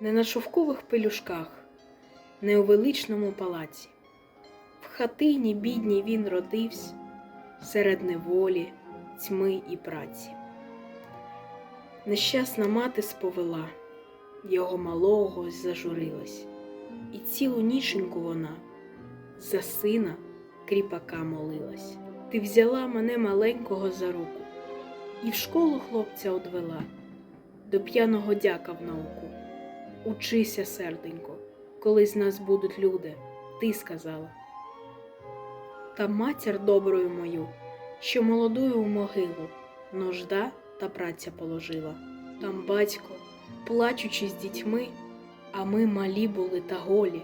не на шовкових пелюшках, не у величному палаці. В хатині бідній він родився серед неволі, тьми і праці. Нещасна мати сповела, його малого зажурилась, і цілу ніченьку вона за сина кріпака молилась. Ти взяла мене маленького за руку, і в школу хлопця одвела, до п'яного дяка в науку. Учися, серденько, коли з нас будуть люди, ти сказала. Та матір доброю мою, що молодою у могилу нужда та праця положила. Там батько, плачучи з дітьми, а ми малі були та голі,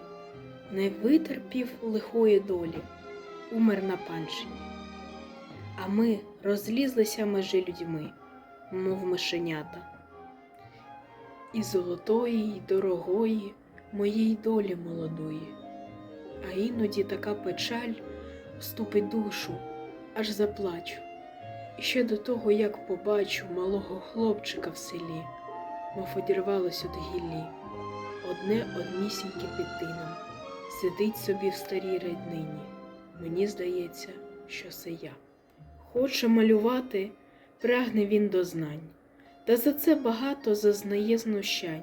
не витерпів лихої долі, умер на панщині. А ми розлізлися межи людьми, мов мишенята. І золотої, і дорогої моїй долі молодої, а іноді така печаль вступить душу, аж заплачу. І ще до того, як побачу малого хлопчика в селі, мов одірвалось від гіллі, одне однісіньке під тином, сидить собі в старій ріднині. Мені здається, що це я. Хоче малювати, прагне він до знань, та за це багато зазнає знущань.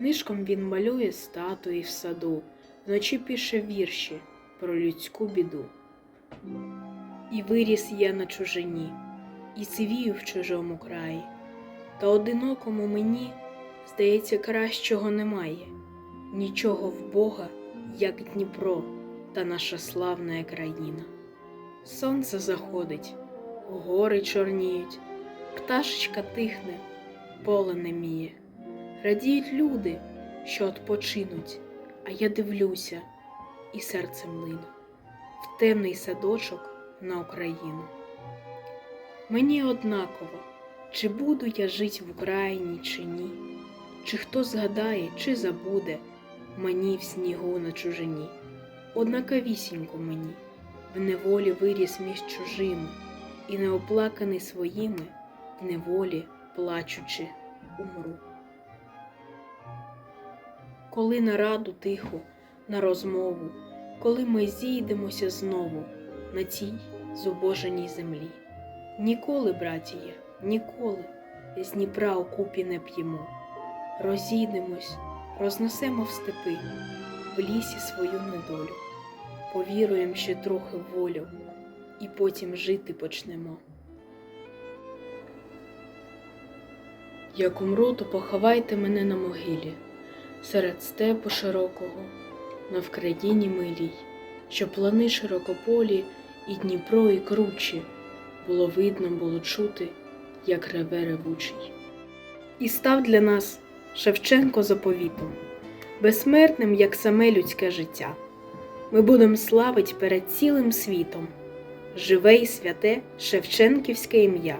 Нишком він малює статуї в саду, вночі пише вірші про людську біду. І виріс я на чужині, і цивію в чужому краї, та одинокому мені, здається, кращого немає, нічого в Бога, як Дніпро та наша славна країна. Сонце заходить, гори чорніють, пташечка тихне, поле неміє. Радіють люди, що odpoчинуть, а я дивлюся і серцем лину в темний садочок на Україну. Мені однаково, чи буду я жить в Україні, чи ні, чи хто згадає, чи забуде мені в снігу на чужині. Однаковісінько мені, в неволі виріс між чужими, і неоплаканий своїми, неволі, плачучи, умру. Коли на раду тиху, на розмову, коли ми зійдемося знову на цій зубоженій землі. Ніколи, братіє, ніколи з Дніпра у купі не п'ємо. Розійдемось, рознесемо в степи, в лісі свою недолю, повіруєм ще трохи в волю, і потім жити почнемо. Як умру, то поховайте мене на могилі, серед степу широкого, на Вкраїні милій, що плани широкополі, і Дніпро, і кручі, було видно, було чути, як реве ревучий. І став для нас Шевченко заповітом, безсмертним, як саме людське життя. Ми будем славить перед цілим світом живе й святе Шевченківське ім'я.